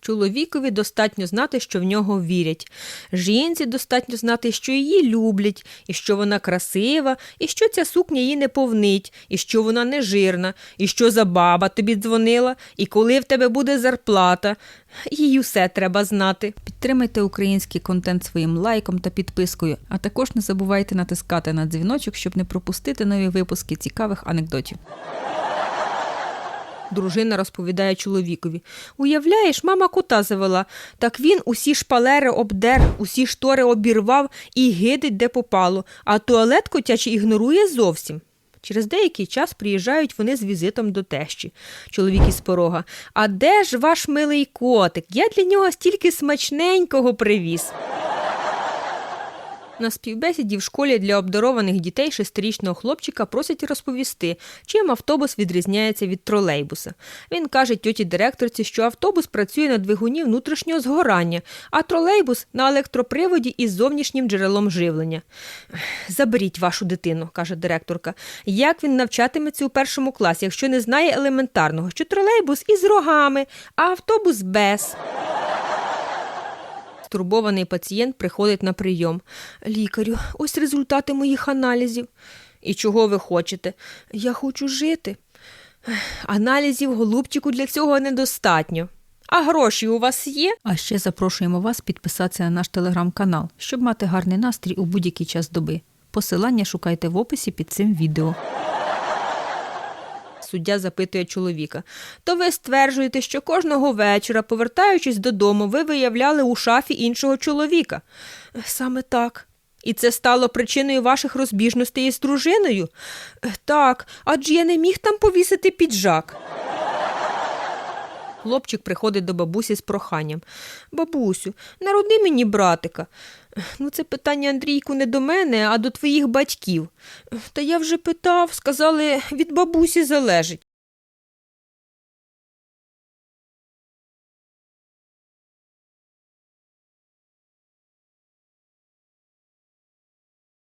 Чоловікові достатньо знати, що в нього вірять. Жінці достатньо знати, що її люблять, і що вона красива, і що ця сукня її не повнить, і що вона не жирна, і що за баба тобі дзвонила, і коли в тебе буде зарплата. Їй усе треба знати. Підтримайте український контент своїм лайком та підпискою, а також не забувайте натискати на дзвіночок, щоб не пропустити нові випуски цікавих анекдотів. Дружина розповідає чоловікові. Уявляєш, мама кота завела. Так він усі шпалери обдер, усі штори обірвав і гидить, де попало, а туалет котячий ігнорує зовсім. Через деякий час приїжджають вони з візитом до тещі. Чоловік із порога. А де ж ваш милий котик? Я для нього стільки смачненького привіз. На співбесіді в школі для обдарованих дітей шестирічного хлопчика просять розповісти, чим автобус відрізняється від тролейбуса. Він каже тьоті директорці, що автобус працює на двигуні внутрішнього згорання, а тролейбус на електроприводі із зовнішнім джерелом живлення. Заберіть вашу дитину, каже директорка. Як він навчатиметься у першому класі, якщо не знає елементарного, що тролейбус із рогами, а автобус без. Стурбований пацієнт приходить на прийом. Лікарю, ось результати моїх аналізів. І чого ви хочете? Я хочу жити. Аналізів голубчику для цього недостатньо. А гроші у вас є? А ще запрошуємо вас підписатися на наш телеграм-канал, щоб мати гарний настрій у будь-який час доби. Посилання шукайте в описі під цим відео. Суддя запитує чоловіка. То ви стверджуєте, що кожного вечора, повертаючись додому, ви виявляли у шафі іншого чоловіка. Саме так. І це стало причиною ваших розбіжностей із дружиною? «Е, Так, адже я не міг там повісити піджак. Хлопчик приходить до бабусі з проханням. Бабусю, народи мені братика. Ну, це питання, Андрійку, не до мене, а до твоїх батьків. Та я вже питав, сказали, від бабусі залежить.